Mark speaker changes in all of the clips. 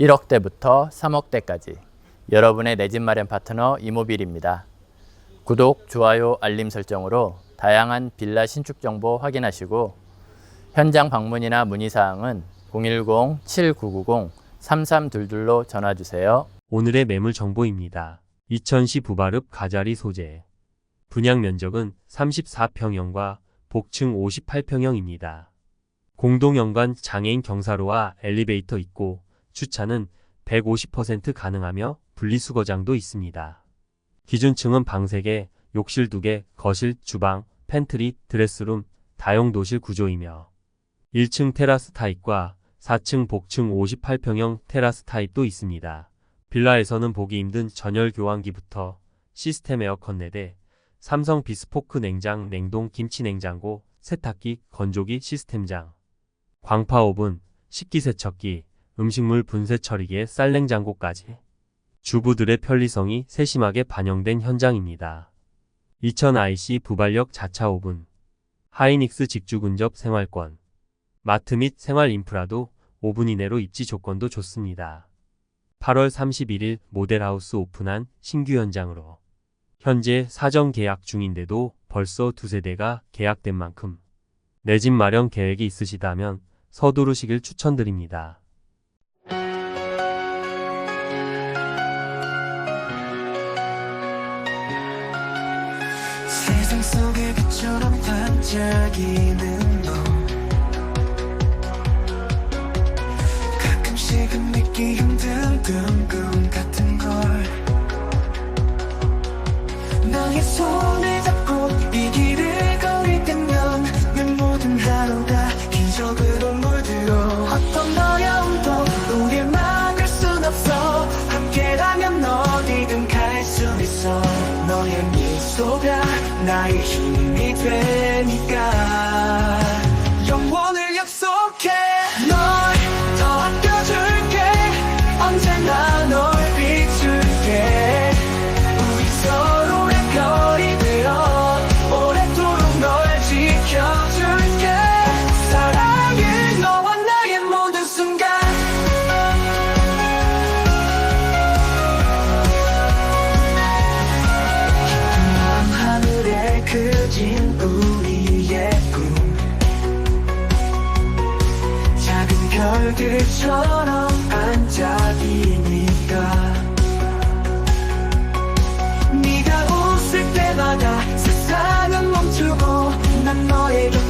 Speaker 1: 1억대부터 3억대까지 여러분의 내 집 마련 파트너 이모빌입니다. 구독, 좋아요, 알림 설정으로 다양한 빌라 신축 정보 확인하시고 현장 방문이나 문의 사항은 010-7990-3322로 전화 주세요.
Speaker 2: 오늘의 매물 정보입니다. 이천시 부바릅 가자리 소재. 분양 면적은 34평형과 복층 58평형입니다. 공동 연관 장애인 경사로와 엘리베이터 있고 주차는 150% 가능하며 분리수거장도 있습니다. 기준층은 방 3개, 욕실 2개, 거실, 주방, 팬트리, 드레스룸, 다용도실 구조이며 1층 테라스 타입과 4층 복층 58평형 테라스 타입도 있습니다. 빌라에서는 보기 힘든 전열 교환기부터 시스템 에어컨 4대, 삼성 비스포크 냉장, 냉동 김치 냉장고, 세탁기, 건조기 시스템장, 광파 오븐, 식기세척기, 음식물 분쇄 처리기에 쌀냉장고까지 주부들의 편리성이 세심하게 반영된 현장입니다. 2000IC 부발력 자차 오븐, 하이닉스 직주 근접 생활권, 마트 및 생활 인프라도 5분 이내로 입지 조건도 좋습니다. 8월 31일 모델하우스 오픈한 신규 현장으로 현재 사전 계약 중인데도 벌써 두세 대가 계약된 만큼 내 집 마련 계획이 있으시다면 서두르시길 추천드립니다.
Speaker 3: 반짝이는 너. 가끔씩은 믿기 힘든 꿈같 수 있어. 너의 미소가 나의 힘이 되니까 그진 우리의 꿈. 작은 별들처럼 반짝이니까. 네가 웃을 때마다 세상은 멈추고 난 곁에서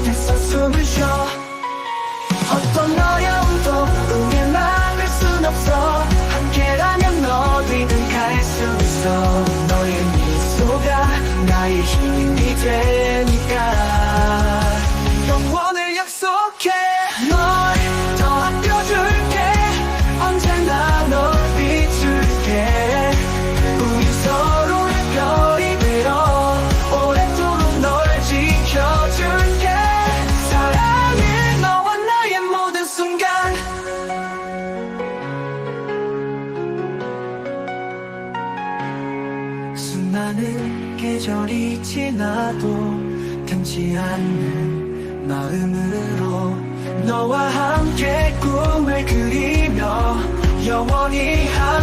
Speaker 3: 되니까 영원을 약속해 수많은 계절이 지나도 변치 않는 마음으로 너와 함께 꿈을 그리며 영원히 함께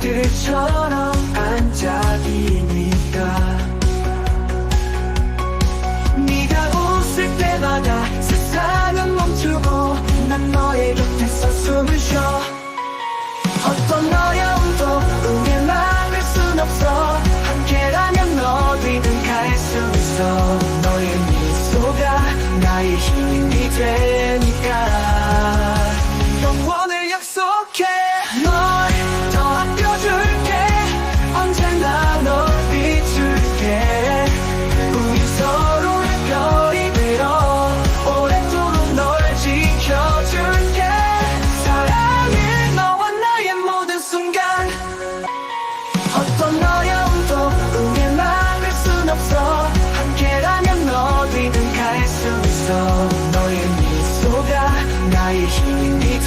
Speaker 3: 그들처럼 앉아 기니까. 네가 웃을 때마다 세상은 멈추고 난 너의 곁에서 숨을 쉬어. 어떤 어려움도 우릴 막을 순 없어. 함께라면 어디든 갈 수 있어. 너의 미소가 나의 힘이 된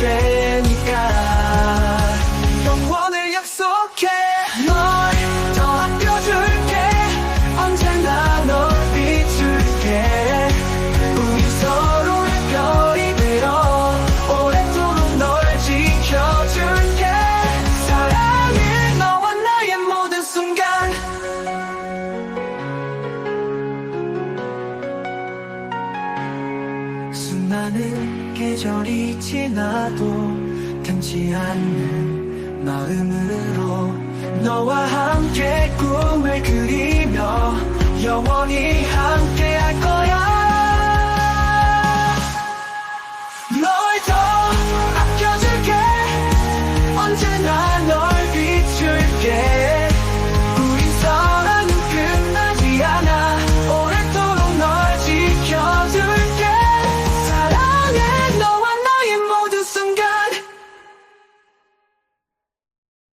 Speaker 3: 을 수많은 계절이 지나도 변치 않는 마음으로 너와 함께 꿈을 그리며 영원히 함께 할 거야